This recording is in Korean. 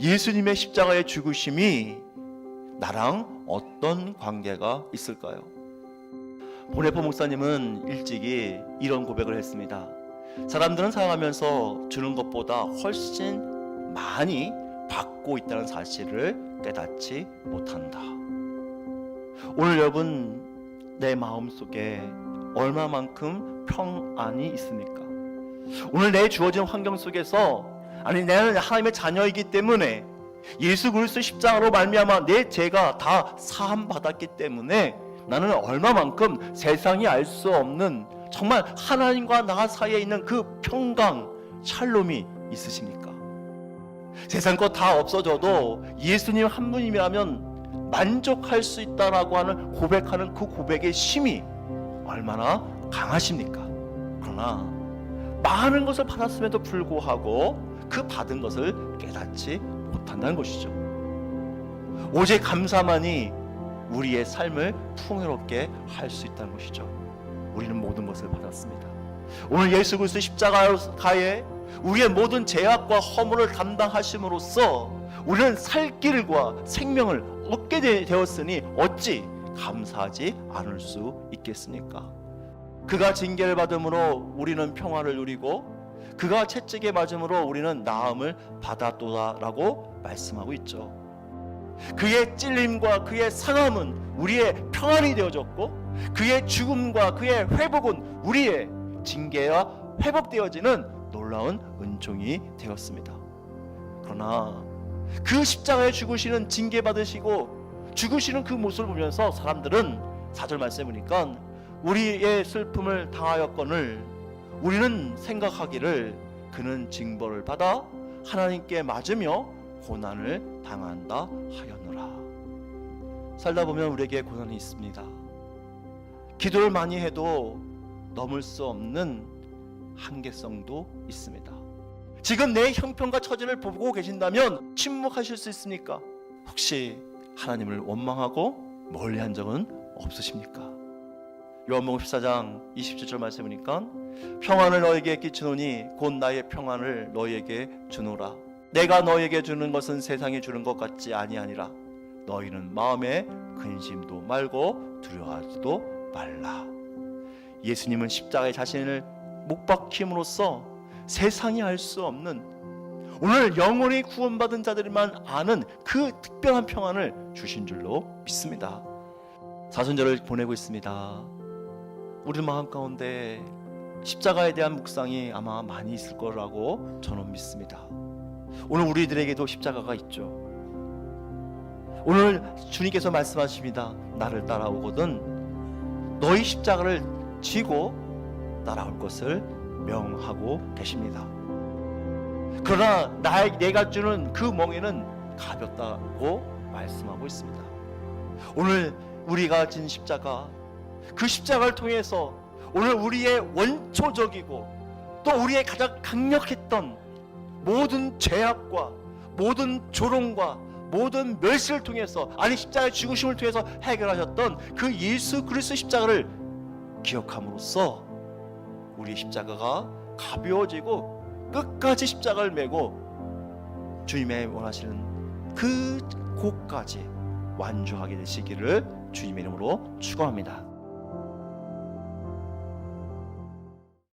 예수님의 십자가의 죽으심이 나랑 어떤 관계가 있을까요? 보네포 목사님은 일찍이 이런 고백을 했습니다. 사람들은 살아가면서 주는 것보다 훨씬 많이 받고 있다는 사실을 깨닫지 못한다. 오늘 여러분 내 마음 속에 얼마만큼 평안이 있습니까? 오늘 내 주어진 환경 속에서 아니 나는 하나님의 자녀이기 때문에 예수 그리스도 십자가로 말미암아 내 죄가 다 사함 받았기 때문에 나는 얼마만큼 세상이 알 수 없는 정말 하나님과 나 사이에 있는 그 평강 샬롬이 있으십니까? 세상 것 다 없어져도 예수님 한 분이라면 만족할 수 있다라고 하는 고백하는 그 고백의 힘이 얼마나 강하십니까? 그러나 많은 것을 받았음에도 불구하고 그 받은 것을 깨닫지 못한다는 것이죠. 오직 감사만이 우리의 삶을 풍요롭게 할 수 있다는 것이죠. 우리는 모든 것을 받았습니다. 오늘 예수 그리스도 십자가에 우리의 모든 죄악과 허물을 담당하심으로써 우리는 살 길과 생명을 얻게 되- 되었으니 어찌 감사하지 않을 수 있겠습니까? 그가 징계를 받음으로 우리는 평화를 누리고 그가 채찍에 맞음으로 우리는 나음을 받았도다라고 말씀하고 있죠. 그의 찔림과 그의 상함은 우리의 평안이 되어졌고 그의 죽음과 그의 회복은 우리의 징계와 회복되어지는 놀라운 은총이 되었습니다. 그러나 그 십자가에 죽으시는 징계 받으시고 죽으시는 그 모습을 보면서 사람들은 사절 말씀해 보니까 우리의 슬픔을 당하였거늘 우리는 생각하기를 그는 징벌을 받아 하나님께 맞으며 고난을 당한다 하였노라. 살다 보면 우리에게 고난이 있습니다. 기도를 많이 해도 넘을 수 없는 한계성도 있습니다. 지금 내 형편과 처지를 보고 계신다면 침묵하실 수 있습니까? 혹시 하나님을 원망하고 멀리한 적은 없으십니까? 요한복음 14장 27절 말씀이니까 평안을 너에게 끼치노니 곧 나의 평안을 너에게 주노라. 내가 너에게 주는 것은 세상이 주는 것 같지 아니하니라. 너희는 마음에 근심도 말고 두려워하지도 말라. 예수님은 십자가에 자신을 못 박힘으로써 세상이 알 수 없는 오늘 영원히 구원받은 자들만 아는 그 특별한 평안을 주신 줄로 믿습니다. 사순절을 보내고 있습니다. 우리 마음 가운데 십자가에 대한 묵상이 아마 많이 있을 거라고 저는 믿습니다. 오늘 우리들에게도 십자가가 있죠. 오늘 주님께서 말씀하십니다. 나를 따라오거든 너희 십자가를 지고 따라올 것을 명하고 계십니다. 그러나 나 내가 주는 그 멍에는 가볍다고 말씀하고 있습니다. 오늘 우리가 진 십자가 그 십자가를 통해서 오늘 우리의 원초적이고 또 우리의 가장 강력했던 모든 죄악과 모든 조롱과 모든 멸시를 통해서 아니 십자가의 죽으심을 통해서 해결하셨던 그 예수 그리스도 십자가를 기억함으로써 우리 십자가가 가벼워지고 끝까지 십자가를 메고 주님의 원하시는 그 곳까지 완주하게 되시기를 주님의 이름으로 축원합니다.